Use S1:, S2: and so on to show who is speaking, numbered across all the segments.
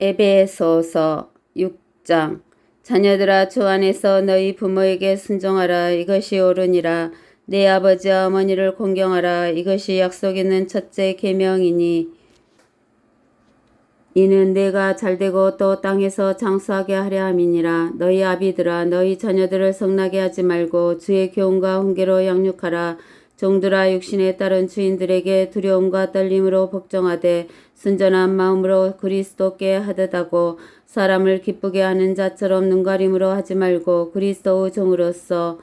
S1: 에베소서 6장. 자녀들아 주 안에서 너희 부모에게 순종하라. 이것이 옳으니라. 내 아버지와 어머니를 공경하라. 이것이 약속 있는 첫째 계명이니 이는 내가 잘되고 또 땅에서 장수하게 하려 함이니라. 너희 아비들아 너희 자녀들을 성나게 하지 말고 주의 교훈과 훈계로 양육하라 종들아 육신에 따른 주인들에게 두려움과 떨림으로 복종하되 순전한 마음으로 그리스도께 하듯하고 사람을 기쁘게 하는 자처럼 눈가림으로 하지 말고 그리스도의 종으로서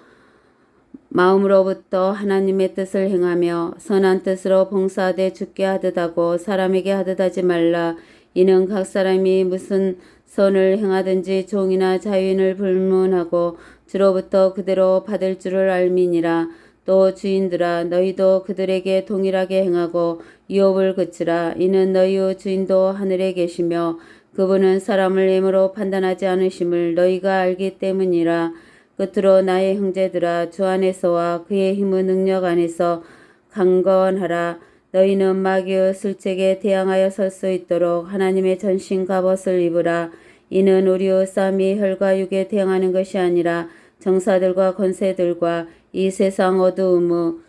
S1: 마음으로부터 하나님의 뜻을 행하며 선한 뜻으로 봉사하되 죽게 하듯하고 사람에게 하듯하지 말라. 이는 각 사람이 무슨 선을 행하든지 종이나 자유인을 불문하고 주로부터 그대로 받을 줄을 알미니라 또 주인들아 너희도 그들에게 동일하게 행하고 유업을 그치라. 이는 너희의 주인도 하늘에 계시며 그분은 사람을 예물로 판단하지 않으심을 너희가 알기 때문이라. 끝으로 나의 형제들아 주 안에서와 그의 힘의 능력 안에서 강건하라. 너희는 마귀의 술책에 대항하여 설 수 있도록 하나님의 전신 갑옷을 입으라. 이는 우리의 싸움이 혈과 육에 대항하는 것이 아니라 정사들과 권세들과 이 세상 어두움의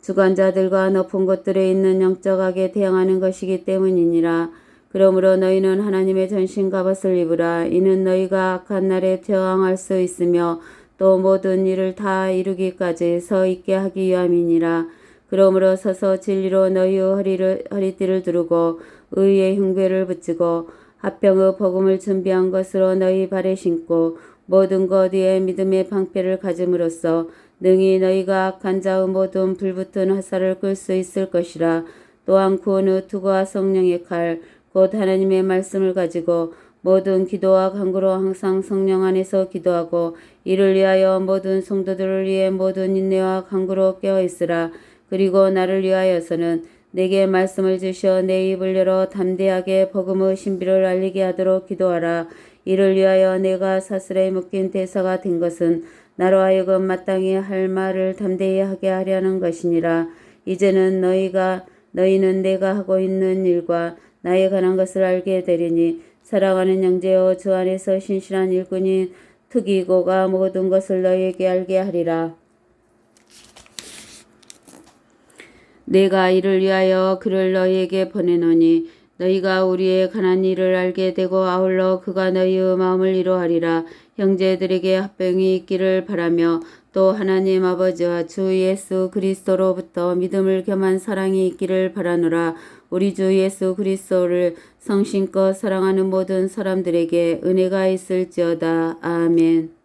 S1: 주관자들과 높은 곳들에 있는 영적하게 대항하는 것이기 때문이니라. 그러므로 너희는 하나님의 전신 갑옷을 입으라. 이는 너희가 악한 날에 저항할 수 있으며 또 모든 일을 다 이루기까지 서 있게 하기 위함이니라. 그러므로 서서 진리로 너희의 허리를, 허리띠를 두르고 의의 흉배를 붙이고 합병의 복음을 준비한 것으로 너희 발에 신고 모든 것 위에 믿음의 방패를 가짐으로써 능히 너희가 악한 자의 모든 불붙은 화살을 끌 수 있을 것이라. 또한 구원의 투구와 성령의 칼 곧 하나님의 말씀을 가지고 모든 기도와 간구로 항상 성령 안에서 기도하고 이를 위하여 모든 성도들을 위해 모든 인내와 간구로 깨어 있으라. 그리고 나를 위하여서는 내게 말씀을 주셔 내 입을 열어 담대하게 복음의 신비를 알리게 하도록 기도하라 이를 위하여 내가 사슬에 묶인 대사가 된 것은 나로 하여금 마땅히 할 말을 담대히 하게 하려는 것이니라. 이제는 너희가 너희는 내가 하고 있는 일과 나에 관한 것을 알게 되리니 사랑하는 형제여 주 안에서 신실한 일꾼이 특이고가 모든 것을 너희에게 알게 하리라. 내가 이를 위하여 그를 너희에게 보내노니 너희가 우리의 가난 일을 알게 되고 아울러 그가 너희의 마음을 이루하리라. 형제들에게 합병이 있기를 바라며 또 하나님 아버지와 주 예수 그리스도로부터 믿음을 겸한 사랑이 있기를 바라노라. 우리 주 예수 그리스도를 성심껏 사랑하는 모든 사람들에게 은혜가 있을지어다. 아멘.